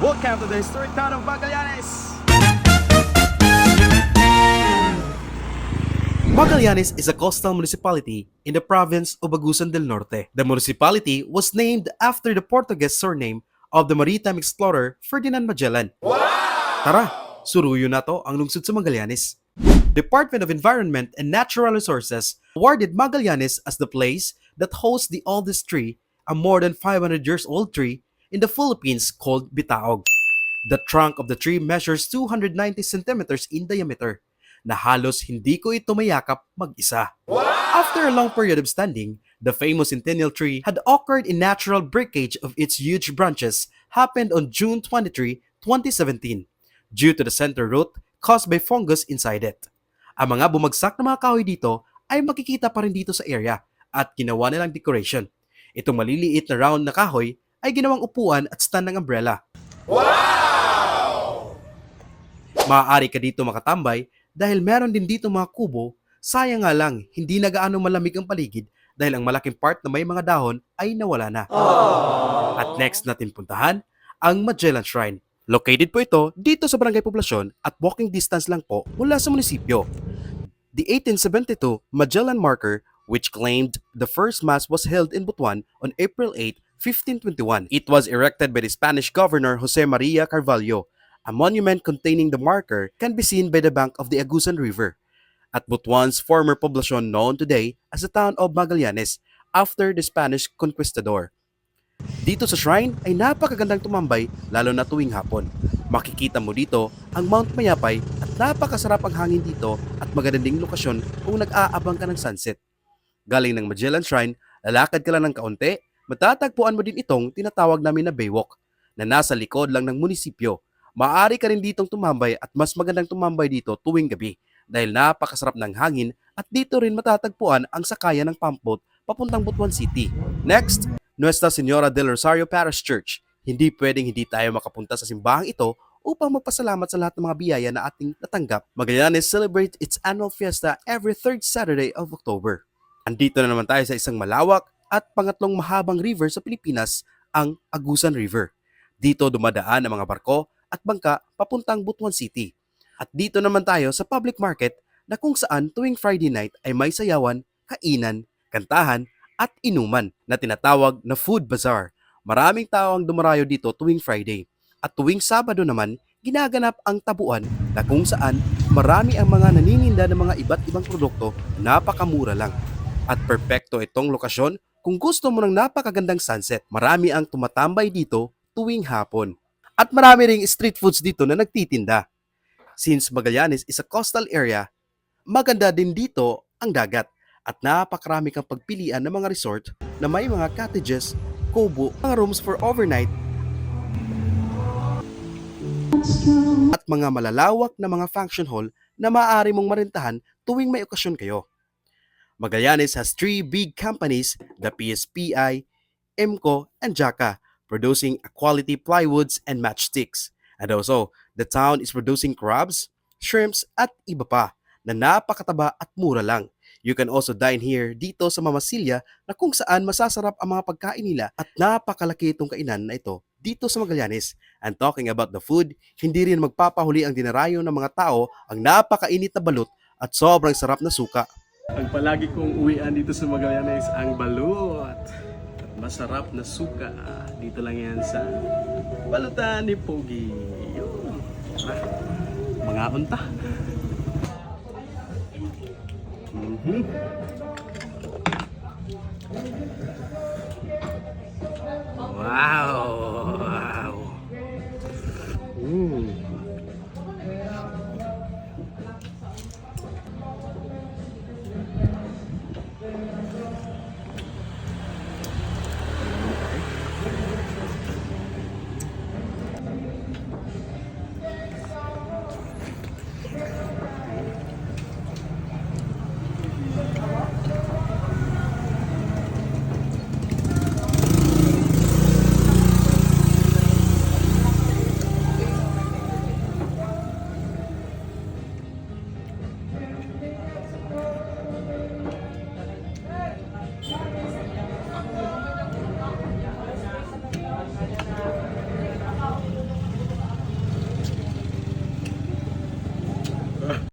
Welcome to the historic town of Magallanes! Magallanes is a coastal municipality in the province of Agusan del Norte. The municipality was named after the Portuguese surname of the maritime explorer Ferdinand Magellan. Tara, suruyo na to ang lungsod sa Magallanes. Department of Environment and Natural Resources awarded Magallanes as the place that hosts the oldest tree, a more than 500 years old tree in the Philippines called Bitaog. The trunk of the tree measures 290 centimeters in diameter na halos hindi ko ito mayakap mag-isa. After a long period of standing, the famous centennial tree had occurred in natural breakage of its huge branches happened on June 23, 2017 due to the center root caused by fungus inside it. Ang mga bumagsak na mga kahoy dito ay makikita pa rin dito sa area at ginawa nilang decoration. Itong maliliit na round na kahoy ay ginawang upuan at stand ng umbrella. Maaari ka dito makatambay dahil meron din dito mga kubo, sayang nga lang hindi na gaano malamig ang paligid dahil ang malaking part na may mga dahon ay nawala na. At next natin puntahan, ang Magellan Shrine. Located po ito dito sa Barangay Poblasyon at walking distance lang po mula sa munisipyo. The 1872 Magellan Marker, which claimed the first mass was held in Butuan on April 8, 1521. It was erected by the Spanish governor Jose Maria Carvalho. A monument containing the marker can be seen by the bank of the Agusan River. At Butuan's former poblacion known today as the town of Magallanes after the Spanish conquistador. Dito sa shrine ay napakagandang tumambay lalo na tuwing hapon. Makikita mo dito ang Mount Mayapay at napakasarap ang hangin dito at magandang lokasyon kung nag-aabang ka ng sunset. Galing ng Magellan Shrine, lalakad ka lang ng kaunti, matatagpuan mo din itong tinatawag namin na Baywalk na nasa likod lang ng munisipyo. Maaari ka rin ditong tumambay at mas magandang tumambay dito tuwing gabi dahil napakasarap ng hangin at dito rin matatagpuan ang sakayan ng pampot papuntang Butuan City. Next, Nuestra Senora del Rosario Parish Church. Hindi pwedeng hindi tayo makapunta sa simbahang ito upang magpasalamat sa lahat ng mga biyaya na ating natanggap. Magallanes celebrates its annual fiesta every third Saturday of October. Andito na naman tayo sa isang malawak at pangatlong mahabang river sa Pilipinas, ang Agusan River. Dito dumadaan ang mga barko at bangka papuntang Butuan City. At dito naman tayo sa public market na kung saan tuwing Friday night ay may sayawan, kainan, kantahan at inuman na tinatawag na food bazaar. Maraming tao ang dumarayo dito tuwing Friday. At tuwing Sabado naman, ginaganap ang tabuan na kung saan marami ang mga nanininda ng mga iba't ibang produkto napakamura lang. At perpekto itong lokasyon kung gusto mo ng napakagandang sunset. Marami ang tumatambay dito tuwing hapon. At marami ring street foods dito na nagtitinda. Since Magallanes is a coastal area, maganda din dito ang dagat at napakarami kang pagpilian ng mga resort na may mga cottages, kubo, mga rooms for overnight at mga malalawak na mga function hall na maaari mong marentahan tuwing may okasyon kayo. Magallanes has three big companies, the PSPI, EMCO, and JACA, producing quality plywoods and matchsticks. And also, the town is producing crabs, shrimps, at iba pa na napakataba at mura lang. You can also dine here dito sa Mamasilya na kung saan masasarap ang mga pagkain nila at napakalaki itong kainan na ito dito sa Magallanes. And talking about the food, hindi rin magpapahuli ang dinarayo ng mga tao ang napakainit na balut at sobrang sarap na suka. Ang palagi kong uwian dito sa Magallanes ang balut. Masarap na suka. Dito lang yan sa balutan ni Pogi. Yun. Mga unta. Mhm. Wow!